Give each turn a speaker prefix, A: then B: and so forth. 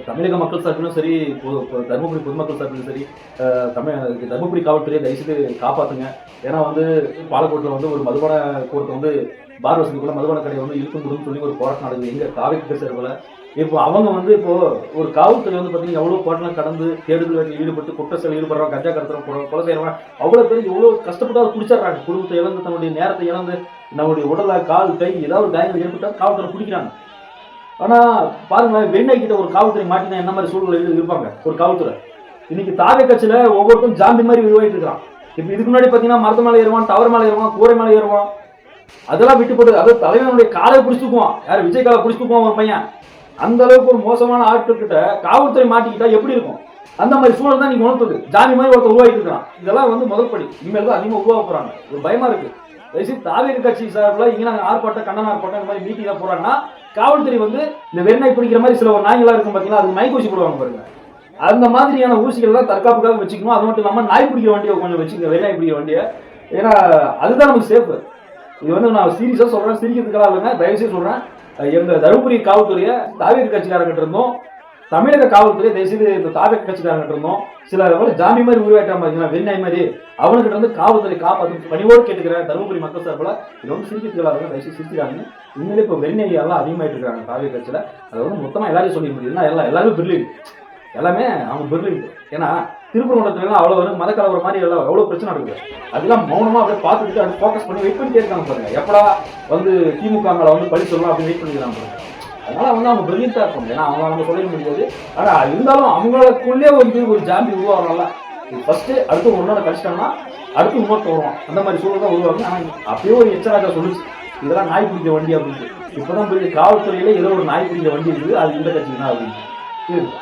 A: தமிழக மக்கள் சார்பிலும் சரி தருமபுரி பொதுமக்கள் சார்பிலும் சரி தமிழ் தருமபுரி காவல்துறையை தயவுசெய்து காப்பாற்றுங்க ஏன்னா வந்து பாலக்கோட்டில் வந்து ஒரு மதுபான கோர்ட்டை வந்து பார் வசதிக்குள்ள மதுபான கடை வந்து இழுக்க முடியும்னு சொல்லி ஒரு போராட்டம் நடக்குது. எங்க காவிரி சார்பில் இப்போ அவங்க வந்து இப்போ ஒரு காவல்துறை வந்து பார்த்தீங்கன்னா எவ்வளோ போராட்டம் கடந்து தேடுதல் வேட்டையில் ஈடுபட்டு குற்ற செயல் ஈடுபடுறவங்க கஞ்சா கடத்துறவங்க கொலை செய்கிறவங்க அவ்வளோ பேர் எவ்வளோ கஷ்டப்பட்டு அதை பிடிச்சிடுறாங்க குடும்பத்தை இழந்து தன்னுடைய நேரத்தை இழந்து நம்முடைய உடலை கால் கை ஏதாவது ஒரு காயங்கள் ஏற்பட்டால் காவல்துறை பிடிக்கிறாங்க ஆனா பாருங்க வெண்ணை கிட்ட ஒரு காவல்துறை மாட்டினா என்ன மாதிரி சூழ்நிலை இருப்பாங்க? ஒரு காவல்துறை. இன்னைக்கு தாவே கட்சியில ஒவ்வொருத்தரும் ஜாம்பி மாதிரி உருவாகிட்டு இருக்கான். இப்போ இதுக்கு முன்னாடி பாத்தீங்கன்னா மரத்து மேலே ஏறுவான் டவர் மேலே ஏறுவான் கூரை மேலே ஏறுவான். அதெல்லாம் விட்டு போட்டு அதாவது தலைவனுடைய காலை பிடிச்சிக்குவான். யார் விஜய் காலை பிடிச்சிக்குவான் ஒரு பையன். அந்த அளவுக்கு ஒரு மோசமான ஆட்கள் கிட்ட காவல்துறை மாட்டிக்கிட்டா எப்படி இருக்கும்? அந்த மாதிரி சூழல் தான் நீங்க உணர்த்துது ஜாமி மாதிரி ஒருத்தர் உருவாகிட்டு இருக்கான் இதெல்லாம் வந்து முதல் படி. இனிமேல் தான் அதிகமாக உருவாக போறாங்க. ஒரு பயமா இருக்கு. தயவுசெய்து தாவீர் கட்சி சார்பில் இங்கே நாங்கள் ஆர்ப்பாட்டம் கண்டன ஆர்ப்பாட்டம் இந்த மாதிரி மீட்டிங்காக போறாங்கன்னா காவல்துறை வந்து இந்த வெண்ணெய் பிடிக்கிற மாதிரி சில ஒரு நாய்களாக இருக்கும் பார்த்தீங்களா அதுக்கு மைக் ஊசி போடுவாங்க பாருங்க. அந்த மாதிரியான ஊசிகள்லாம் தற்காப்புக்காக வச்சுக்கணும் அது மட்டும் இல்லாமல் நாய் பிடிக்கிற வண்டியை கொஞ்சம் வச்சுக்கோங்க வெண்ணெய் பிடிக்கிற வண்டியை. ஏன்னா அதுதான் நமக்கு சேஃபு இது வந்து நான் சீரியஸாக சொல்கிறேன் சிரிக்கிறதுக்கெல்லாம் இல்லைங்க தயவுசெய்து சொல்கிறேன் எங்கள் தருமபுரி காவல்துறையை தாவீர் கட்சிக்காரங்கிட்ட இருந்தோம் தமிழக காவல்துறை தயவுசெய்து இந்த தாவக கட்சிக்காரங்கிட்ட இருந்தோம். சில ஜாமி மாதிரி உருவாட்டம் மாதிரி வெண்ணாய் மாதிரி. அவனுக்கிட்ட இருந்து காவல்துறை காப்பாற்று பணிவோடு கேட்டுக்கிறேன் தருமபுரி மக்கள் சார்பில். இது வந்து சிரிக்கிறதுக்கெல்லாம் தயவுசெய்து சிரிக்கிறாங்க உண்மையிலே இப்போ வெண்ணெய் எல்லாம் அதிகமாயிட்டு இருக்காங்க தாவக கட்சியில். அதை வந்து மொத்தமாக எல்லாரையும் சொல்லிக்க முடியுதுன்னா எல்லாம் எல்லாருமே பிரில்லிங் எல்லாமே அவங்க பிரில்லிங் ஏன்னா திருப்பரங்குன்றத்துலாம் அவ்வளோ வந்து மத கலவரம் மாதிரி எல்லாம் எவ்வளோ பிரச்சனை நடக்குது. அதெல்லாம் மௌனமாக அப்படியே பார்த்துக்கிட்டு அது ஃபோக்கஸ் பண்ணி வெயிட் பண்ணிட்டே இருக்காங்க பாருங்க. எப்படா வந்து திமுக மேல வந்து பழி சொல்லலாம் அப்படின்னு வெயிட் பண்ணிக்கிறாங்க பாருங்க. அதனால வந்து அவங்க பிரில்லியண்டா இருக்கும் ஏன்னா அவங்க அவங்க சொல்லிட முடியாது ஆனா இருந்தாலும் அவங்களுக்குள்ளே வந்து ஒரு ஜாம்பி உருவாகணும்ல. ஃபர்ஸ்ட் அடுத்து ஒன்னோட கழிச்சிட்டோம்னா அடுத்து இன்னொருத்த வருவான். அந்த மாதிரி சூழல் தான் உருவாகும் ஆனால் அப்பயே ஒரு எச்சராஜா சொல்லுச்சு இதெல்லாம் நாய் பிடிச்ச வண்டி அப்படின்ட்டு. இப்போதான் புரியுது காவல்துறையில ஏதோ ஒரு நாய் பிடிச்ச வண்டி இருக்குது அது இந்த கட்சிக்கு தான் அப்படின்னு.